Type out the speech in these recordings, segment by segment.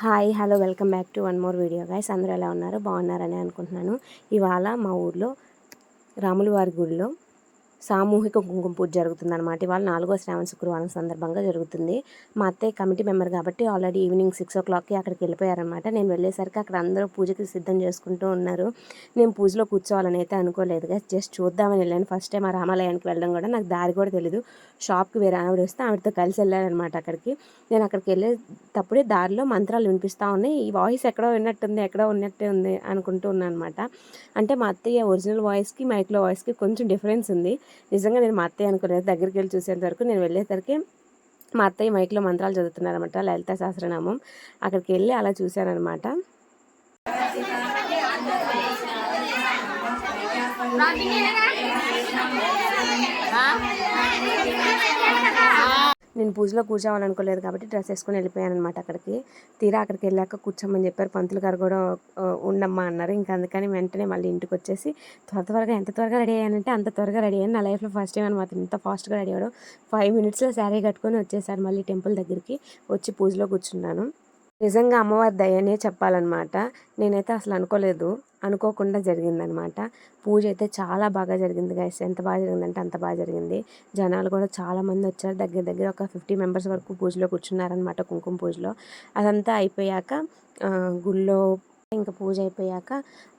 Hi hello welcome back to one more video guys. అందరూ ఎలా ఉన్నారు? బాగున్నారని అనుకుంటున్నాను. ఇవాళ మా ఊర్లో రాముల వారి గుడిలో సామూహిక కుంకుమ పూజ జరుగుతుందన్నమాట. ఇవాళ నాలుగో శ్రావణ శుక్రవారం సందర్భంగా జరుగుతుంది. మా అత్తయ్య కమిటీ మెంబర్ కాబట్టి ఆల్రెడీ ఈవినింగ్ సిక్స్ ఓ క్లాక్కి అక్కడికి వెళ్ళిపోయారనమాట నేను వెళ్ళేసరికి అక్కడ అందరూ పూజకి సిద్ధం చేసుకుంటూ ఉన్నారు. నేను పూజలో కూర్చోవాలని అయితే అనుకోలేదు జస్ట్ చూద్దామని వెళ్ళాను. ఫస్ట్ టైం ఆ రామాలయానికి వెళ్ళడం కూడా నాకు దారి కూడా తెలీదు. షాప్కి వేరే ఆవిడ వస్తే ఆవిడతో కలిసి వెళ్ళానమాట అక్కడికి. నేను అక్కడికి వెళ్ళేటప్పుడే దారిలో మంత్రాలు వినిపిస్తూ ఉన్నాయి. ఈ వాయిస్ ఎక్కడో విన్నట్టుంది ఎక్కడో ఉన్నట్టే ఉంది అనుకుంటూ ఉన్నాను అనమాట అంటే మా అత్తయ్య ఒరిజినల్ వాయిస్కి మైక్లో వాయిస్కి కొంచెం డిఫరెన్స్ ఉంది. నిజంగా నేను మా అత్తయ్య అనుకునేది దగ్గరికి వెళ్ళి చూసేంత వరకు నేను వెళ్ళేసరికి మా అత్తయ్య మైక్లో మంత్రాలు చదువుతున్నారనమాట లలిత సహస్రనామం. అక్కడికి వెళ్ళి అలా చూశానమాట నేను పూజలో కూర్చోవాలనుకోలేదు కాబట్టి డ్రెస్ వేసుకొని వెళ్ళిపోయాను అనమాట అక్కడికి. తీరా అక్కడికి వెళ్ళాక కూర్చోమని చెప్పారు. పంతులు గారు కూడా ఉండమ్మా అన్నారు. ఇంకా అందుకని వెంటనే మళ్ళీ ఇంటికి వచ్చేసి త్వర త్వరగా ఎంత త్వరగా రెడీ అయ్యానంటే అంత త్వరగా రెడీ అయ్యాను. నా లైఫ్లో ఫస్ట్ టైం అనమాట ఇంత ఫాస్ట్గా రెడీ అవ్వడం. ఫైవ్ మినిట్స్లో శారీ కట్టుకొని వచ్చేసారు మళ్ళీ టెంపుల్ దగ్గరికి. వచ్చి పూజలో కూర్చున్నాను. నిజంగా అమ్మవారి దయనే చెప్పాలన్నమాట. నేనైతే అసలు అనుకోలేదు. అనుకోకుండా జరిగిందనమాట పూజ అయితే చాలా బాగా జరిగింది గైస్ ఎంత బాగా జరిగిందంటే అంత బాగా జరిగింది. జనాలు కూడా చాలామంది వచ్చారు. దగ్గర దగ్గర ఒక ఫిఫ్టీ మెంబర్స్ వరకు పూజలో కూర్చున్నారనమాట కుంకుమ పూజలో. అదంతా అయిపోయాక గుళ్ళో ఇంకా పూజ అయిపోయాక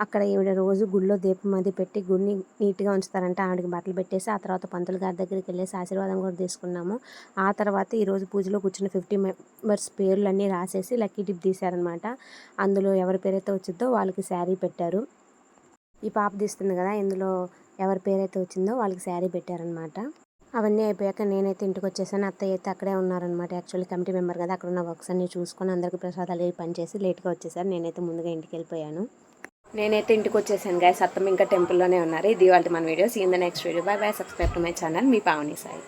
అక్కడ ఈవిడ రోజు గుళ్ళో దీపం అది పెట్టి గుడిని నీట్గా ఉంచుతారంటే. ఆవిడకి బట్టలు పెట్టేసి ఆ తర్వాత పంతులు గారి దగ్గరికి వెళ్ళేసి ఆశీర్వాదం కూడా తీసుకున్నాము. ఆ తర్వాత ఈరోజు పూజలో కూర్చున్న ఫిఫ్టీ మెంబర్స్ పేర్లన్నీ రాసేసి లక్కీ టిప్ తీశారనమాట. అందులో ఎవరి పేరైతే వచ్చిందో వాళ్ళకి శారీ పెట్టారు. ఈ పాప తీస్తుంది కదా ఇందులో ఎవరి పేరైతే వచ్చిందో వాళ్ళకి శారీ పెట్టారనమాట. అవన్నీ అయిపోయాక నేనైతే ఇంటికి వచ్చేసాను. అత్తయ్య అయితే అక్కడే ఉన్నారనమాట యాక్చువల్లీ కమిటీ మెంబర్ కదా అక్కడ ఉన్న వర్క్స్ అన్ని చూసుకొని అందరికీ ప్రసాదాలు పనిచేసి లేట్గా వచ్చేసారు. నేనైతే ముందుగా ఇంటికి వెళ్ళిపోయాను. నేనైతే ఇంటికి వచ్చేసాను గాయస్ అత్తమ్మ ఇంకా టెంపుల్లోనే ఉన్నారు. ఇది వాళ్ళ మన videos in the next video bye bye subscribe to my channel me Pavani Sai.